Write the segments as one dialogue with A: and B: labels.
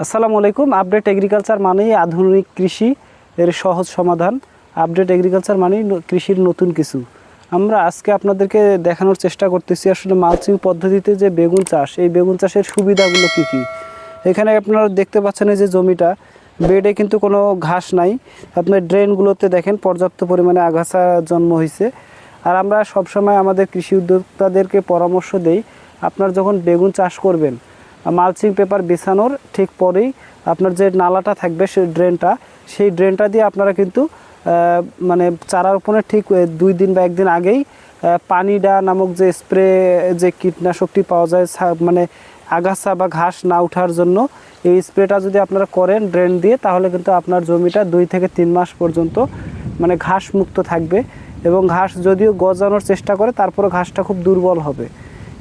A: আসসালামু আলাইকুম। Update agriculture মানেই আধুনিক কৃষি এর সহজ সমাধান। আপডেট এগ্রিকালচার মানেই কৃষির নতুন কিছু। আমরা আজকে আপনাদেরকে দেখানোর চেষ্টা করতেছি আসলে মালচিং পদ্ধতিতে যে বেগুন চাষ, এই বেগুন চাষের সুবিধাগুলো কি কি? এখানে আপনারা দেখতে পাচ্ছেন এই যে জমিটা, বেডে কিন্তু কোনো ঘাস নাই। আপনার ড্রেনগুলোতে দেখেন পর্যাপ্ত পরিমাণে আগাছা জন্ম হয়েছে আর আমরা সবসময় আমাদের কৃষি উদ্যোক্তাদেরকে পরামর্শ দেই, আপনার যখন বেগুন চাষ করবেন মালচিং পেপার বিছানোর ঠিক পরেই আপনার যে নালাটা থাকবে সেই ড্রেনটা সেই ড্রেনটা দিয়ে আপনারা কিন্তু মানে চারা রোপণের ঠিক দুই দিন বা একদিন আগেই পানিডা নামক যে স্প্রে, যে কীটনাশকটি পাওয়া যায় মানে আগাছা বা ঘাস না ওঠার জন্য, এই স্প্রেটা যদি আপনারা করেন ড্রেন দিয়ে, তাহলে কিন্তু আপনার জমিটা দুই থেকে তিন মাস পর্যন্ত মানে ঘাস মুক্ত থাকবে এবং ঘাস যদিও গজানোর চেষ্টা করে তারপরে ঘাসটা খুব দুর্বল হবে।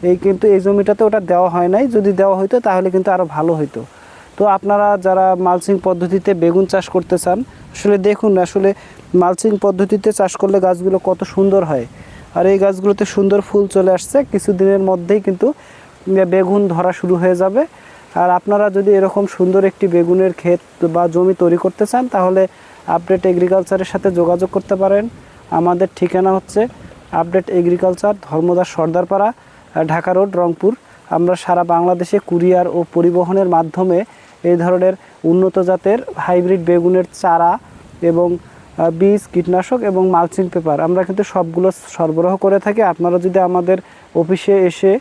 A: এই কিন্তু এই জমিটাতে ওটা দেওয়া হয় নাই। যদি দেওয়া হইতো, তাহলে কিন্তু আরও ভালো হইতো। তো আপনারা যারা মালচিং পদ্ধতিতে বেগুন চাষ করতে চান, আসলে দেখুন, আসলে মালচিং পদ্ধতিতে চাষ করলে গাছগুলো কত সুন্দর হয়। আর এই গাছগুলোতে সুন্দর ফুল চলে আসছে। কিছুদিনের মধ্যেই কিন্তু বেগুন ধরা শুরু হয়ে যাবে। আর আপনারা যদি এরকম সুন্দর একটি বেগুনের ক্ষেত বা জমি তৈরি করতে চান, তাহলে আপডেট এগ্রিকালচারের সাথে যোগাযোগ করতে পারেন। আমাদের ঠিকানা হচ্ছে update agriculture Dharmadas Sardarpara. Dhaka road, Rangpur. আমরা সারা বাংলাদেশে কুরিয়ার ও পরিবহনের মাধ্যমে এই ধরনের উন্নত জাতের হাইব্রিড বেগুনের চারা এবং বীজ, কীটনাশক এবং মালচিং পেপার আমরা কিন্তু সবগুলো সরবরাহ করে থাকি। আপনারা যদি আমাদের অফিসে এসে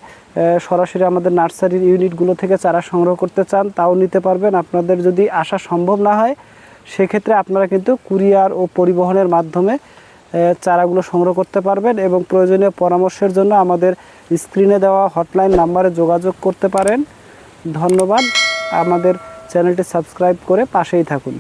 A: সরাসরি আমাদের নার্সারির ইউনিটগুলো থেকে চারা সংগ্রহ করতে চান, তাও নিতে পারবেন। আপনাদের যদি আসা সম্ভব না হয়, সেক্ষেত্রে আপনারা কিন্তু কুরিয়ার ও পরিবহনের মাধ্যমে চারাগুলো সংগ্রহ করতে পারবেন এবং প্রয়োজনীয় পরামর্শের জন্য আমাদের স্ক্রিনে দেওয়া হটলাইন নাম্বারে যোগাযোগ করতে পারেন। ধন্যবাদ। আমাদের চ্যানেলটি সাবস্ক্রাইব করে পাশেই থাকুন।